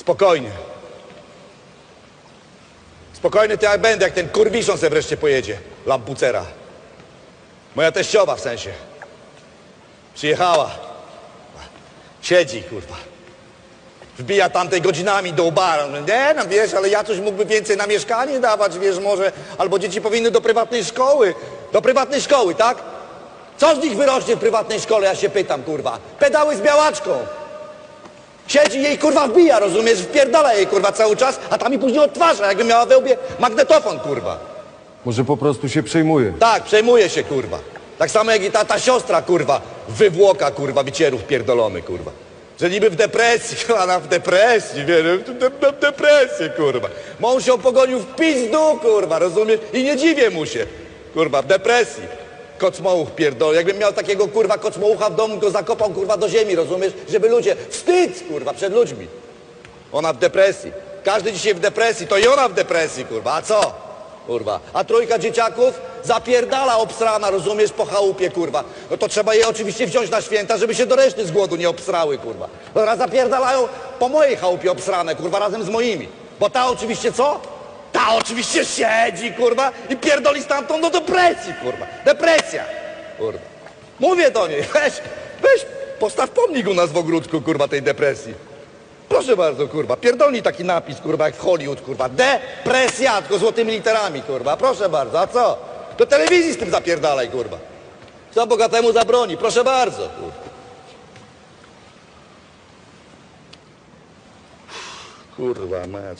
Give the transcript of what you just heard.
Spokojnie. Spokojny to jak będę, jak ten kurwiszon se wreszcie pojedzie. Lampucera. Moja teściowa w sensie. Przyjechała. Siedzi, kurwa. Wbija tamtej godzinami do bara. No Nie, no wiesz, ale ja coś mógłby więcej na mieszkanie dawać, wiesz, może. Albo dzieci powinny do prywatnej szkoły. Do prywatnej szkoły, tak? Co z nich wyrośnie w prywatnej szkole, ja się pytam, kurwa. Pedały z białaczką. Siedzi jej kurwa wbija, rozumiesz? Wpierdala jej kurwa cały czas, a tam mi później odtwarza, jakby miała we łbie magnetofon, kurwa. Może po prostu się przejmuje. Tak, przejmuje się, kurwa. Tak samo jak i ta, ta siostra, kurwa, wywłoka, kurwa, wycierów pierdolony, kurwa. Że niby w depresji, ona w depresji, wiesz, w, de, de, w depresji, kurwa. Mąż ją pogonił w pizdu, kurwa, rozumiesz? I nie dziwię mu się, kurwa, w depresji. Kocmołuch pierdolony. Jakbym miał takiego, kurwa, kocmołucha w domu, go zakopał, kurwa, do ziemi, rozumiesz? Żeby ludzie, wstyd, kurwa, przed ludźmi. Ona w depresji. Każdy dzisiaj w depresji, to i ona w depresji, kurwa. A co? Kurwa. A trójka dzieciaków zapierdala obsrana, rozumiesz, po chałupie, kurwa. No to trzeba je oczywiście wziąć na święta, żeby się do reszty z głodu nie obsrały, kurwa. Teraz zapierdalają po mojej chałupie obsrane, kurwa, razem z moimi. Bo ta oczywiście co? Ta oczywiście siedzi, kurwa, i pierdoli stamtąd do depresji, kurwa. Depresja, kurwa. Mówię do niej, weź, weź, postaw pomnik u nas w ogródku, kurwa, tej depresji. Proszę bardzo, kurwa, pierdolnij taki napis, kurwa, jak w Hollywood, kurwa. Depresja, tylko złotymi literami, kurwa. Proszę bardzo, a co? Do telewizji z tym zapierdalaj, kurwa. Co bogatemu zabroni? Proszę bardzo, kurwa. Kurwa, mać.